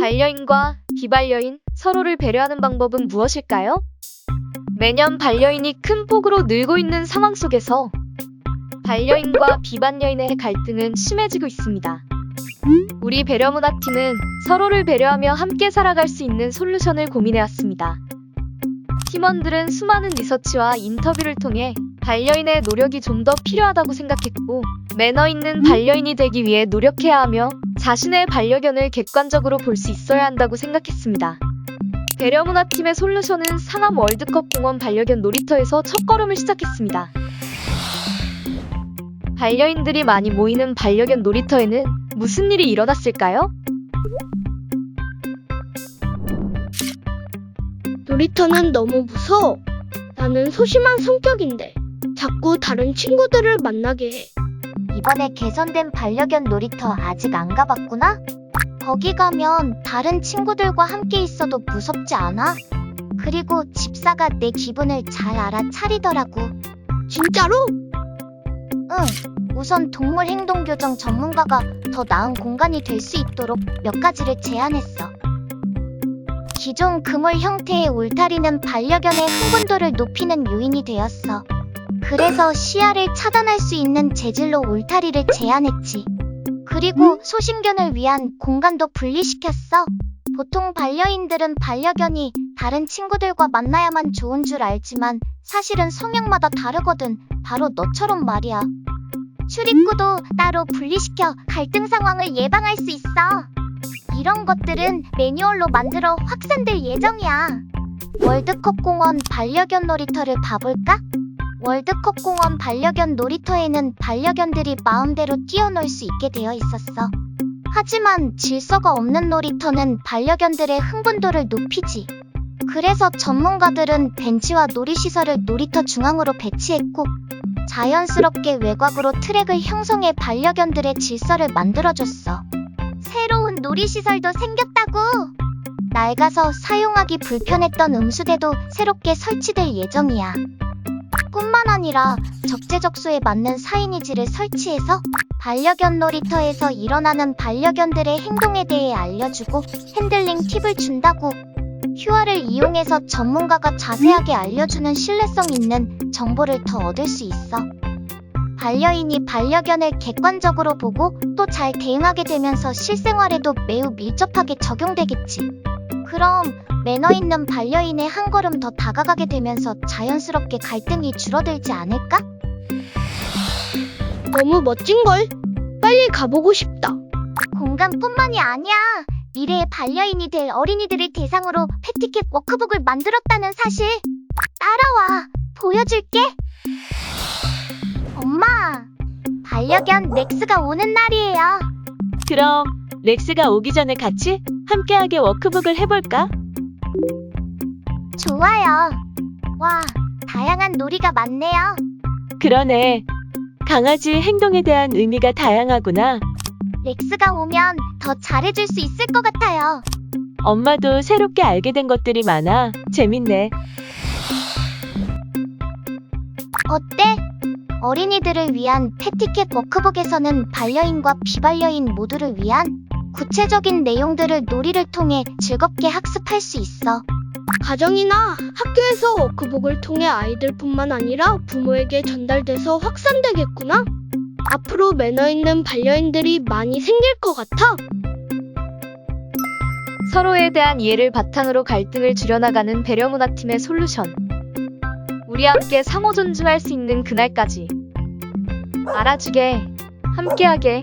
반려인과 비반려인 서로를 배려하는 방법은 무엇일까요? 매년 반려인이 큰 폭으로 늘고 있는 상황 속에서 반려인과 비반려인의 갈등은 심해지고 있습니다. 우리 배려문화팀은 서로를 배려하며 함께 살아갈 수 있는 솔루션을 고민해왔습니다. 팀원들은 수많은 리서치와 인터뷰를 통해 반려인의 노력이 좀 더 필요하다고 생각했고 매너 있는 반려인이 되기 위해 노력해야 하며 자신의 반려견을 객관적으로 볼 수 있어야 한다고 생각했습니다. 배려문화팀의 솔루션은 상암 월드컵 공원 반려견 놀이터에서 첫걸음을 시작했습니다. 반려인들이 많이 모이는 반려견 놀이터에는 무슨 일이 일어났을까요? 놀이터는 너무 무서워. 나는 소심한 성격인데 자꾸 다른 친구들을 만나게 해. 이번에 개선된 반려견 놀이터 아직 안 가봤구나? 거기 가면 다른 친구들과 함께 있어도 무섭지 않아? 그리고 집사가 내 기분을 잘 알아차리더라고. 진짜로? 응. 우선 동물 행동 교정 전문가가 더 나은 공간이 될 수 있도록 몇 가지를 제안했어. 기존 그물 형태의 울타리는 반려견의 흥분도를 높이는 요인이 되었어. 그래서 시야를 차단할 수 있는 재질로 울타리를 제안했지. 그리고 소심견을 위한 공간도 분리시켰어. 보통 반려인들은 반려견이 다른 친구들과 만나야만 좋은 줄 알지만 사실은 성향마다 다르거든. 바로 너처럼 말이야. 출입구도 따로 분리시켜 갈등 상황을 예방할 수 있어. 이런 것들은 매뉴얼로 만들어 확산될 예정이야. 월드컵 공원 반려견 놀이터를 봐볼까? 월드컵 공원 반려견 놀이터에는 반려견들이 마음대로 뛰어놀 수 있게 되어 있었어. 하지만 질서가 없는 놀이터는 반려견들의 흥분도를 높이지. 그래서 전문가들은 벤치와 놀이시설을 놀이터 중앙으로 배치했고, 자연스럽게 외곽으로 트랙을 형성해 반려견들의 질서를 만들어줬어. 새로운 놀이시설도 생겼다고! 낡아서 사용하기 불편했던 음수대도 새롭게 설치될 예정이야. 뿐만 아니라 적재적소에 맞는 사이니지를 설치해서 반려견 놀이터에서 일어나는 반려견들의 행동에 대해 알려주고 핸들링 팁을 준다고. 휴아를 이용해서 전문가가 자세하게 알려주는 신뢰성 있는 정보를 더 얻을 수 있어. 반려인이 반려견을 객관적으로 보고 또 잘 대응하게 되면서 실생활에도 매우 밀접하게 적용되겠지. 그럼 매너 있는 반려인의 한 걸음 더 다가가게 되면서 자연스럽게 갈등이 줄어들지 않을까? 너무 멋진걸? 빨리 가보고 싶다. 공간뿐만이 아니야. 미래의 반려인이 될 어린이들을 대상으로 패티켓 워크북을 만들었다는 사실. 따라와. 보여줄게. 엄마. 반려견 렉스가 오는 날이에요. 그럼 렉스가 오기 전에 같이 함께하게 워크북을 해볼까? 좋아요. 와, 다양한 놀이가 많네요. 그러네. 강아지 행동에 대한 의미가 다양하구나. 렉스가 오면 더 잘해줄 수 있을 것 같아요. 엄마도 새롭게 알게 된 것들이 많아. 재밌네. 어때? 어린이들을 위한 패티켓 워크북에서는 반려인과 비반려인 모두를 위한 구체적인 내용들을 놀이를 통해 즐겁게 학습할 수 있어. 가정이나 학교에서 워크북을 통해 아이들뿐만 아니라 부모에게 전달돼서 확산되겠구나. 앞으로 매너 있는 반려인들이 많이 생길 것 같아. 서로에 대한 이해를 바탕으로 갈등을 줄여나가는 배려문화팀의 솔루션. 우리 함께 상호 존중할 수 있는 그날까지. 알아주게, 함께하게.